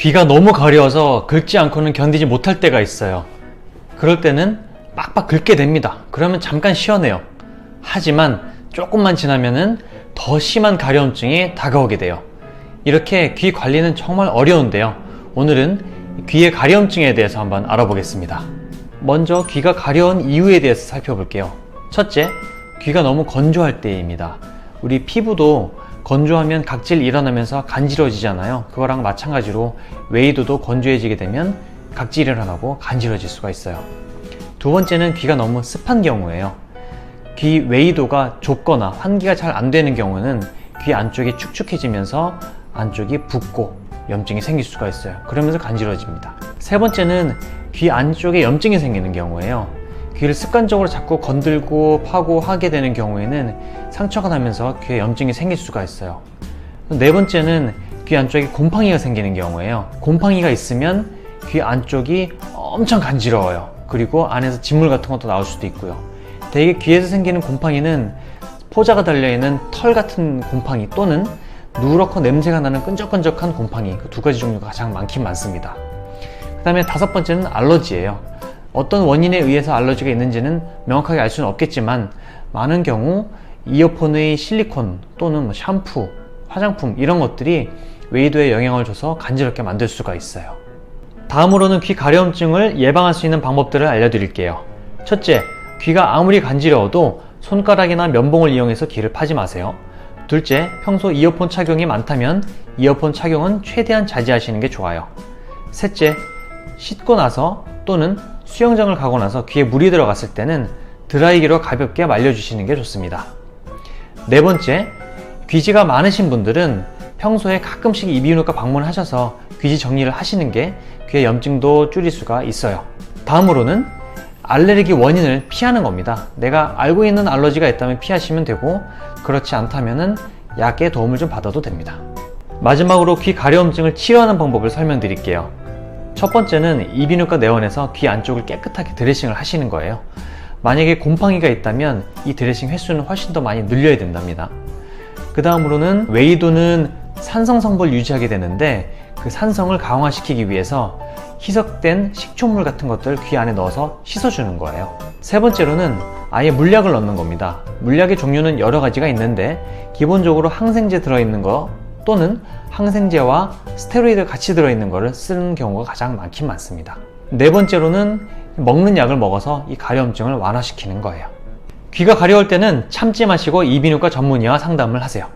귀가 너무 가려워서 긁지 않고는 견디지 못할 때가 있어요. 그럴 때는 빡빡 긁게 됩니다. 그러면 잠깐 시원해요. 하지만 조금만 지나면은 더 심한 가려움증이 다가오게 돼요. 이렇게 귀 관리는 정말 어려운데요. 오늘은 귀의 가려움증에 대해서 한번 알아보겠습니다. 먼저 귀가 가려운 이유에 대해서 살펴볼게요. 첫째, 귀가 너무 건조할 때입니다. 우리 피부도 건조하면 각질 일어나면서 간지러지잖아요. 그거랑 마찬가지로 웨이도도 건조해지게 되면 각질이 일어나고 간지러질 수가 있어요. 두 번째는 귀가 너무 습한 경우예요. 귀 웨이도가 좁거나 환기가 잘 안 되는 경우는 귀 안쪽이 축축해지면서 안쪽이 붓고 염증이 생길 수가 있어요. 그러면서 간지러집니다. 세 번째는 귀 안쪽에 염증이 생기는 경우예요. 귀를 습관적으로 자꾸 건들고 파고 하게 되는 경우에는 상처가 나면서 귀에 염증이 생길 수가 있어요. 네 번째는 귀 안쪽에 곰팡이가 생기는 경우예요. 곰팡이가 있으면 귀 안쪽이 엄청 간지러워요. 그리고 안에서 진물 같은 것도 나올 수도 있고요. 대개 귀에서 생기는 곰팡이는 포자가 달려있는 털 같은 곰팡이 또는 누렇고 냄새가 나는 끈적끈적한 곰팡이 그 두 가지 종류가 가장 많긴 많습니다. 그 다음에 다섯 번째는 알러지예요. 어떤 원인에 의해서 알러지가 있는지는 명확하게 알 수는 없겠지만 많은 경우 이어폰의 실리콘 또는 뭐 샴푸, 화장품 이런 것들이 웨이도에 영향을 줘서 간지럽게 만들 수가 있어요. 다음으로는 귀 가려움증을 예방할 수 있는 방법들을 알려드릴게요. 첫째, 귀가 아무리 간지러워도 손가락이나 면봉을 이용해서 귀를 파지 마세요. 둘째, 평소 이어폰 착용이 많다면 이어폰 착용은 최대한 자제하시는 게 좋아요. 셋째, 씻고 나서 또는 수영장을 가고 나서 귀에 물이 들어갔을 때는 드라이기로 가볍게 말려주시는 게 좋습니다. 네 번째, 귀지가 많으신 분들은 평소에 가끔씩 이비인후과 방문하셔서 귀지 정리를 하시는 게 귀의 염증도 줄일 수가 있어요. 다음으로는 알레르기 원인을 피하는 겁니다. 내가 알고 있는 알러지가 있다면 피하시면 되고 그렇지 않다면 약의 도움을 좀 받아도 됩니다. 마지막으로 귀 가려움증을 치료하는 방법을 설명드릴게요. 첫 번째는 이비인후과 내원에서 귀 안쪽을 깨끗하게 드레싱을 하시는 거예요. 만약에 곰팡이가 있다면 이 드레싱 횟수는 훨씬 더 많이 늘려야 된답니다. 그 다음으로는 웨이도는 산성 성분을 유지하게 되는데 그 산성을 강화시키기 위해서 희석된 식초물 같은 것들 귀 안에 넣어서 씻어주는 거예요. 세 번째로는 아예 물약을 넣는 겁니다. 물약의 종류는 여러 가지가 있는데 기본적으로 항생제 들어있는 거 또는 항생제와 스테로이드 같이 들어있는 거를 쓰는 경우가 가장 많긴 많습니다. 네 번째로는 먹는 약을 먹어서 이 가려움증을 완화시키는 거예요. 귀가 가려울 때는 참지 마시고 이비인후과 전문의와 상담을 하세요.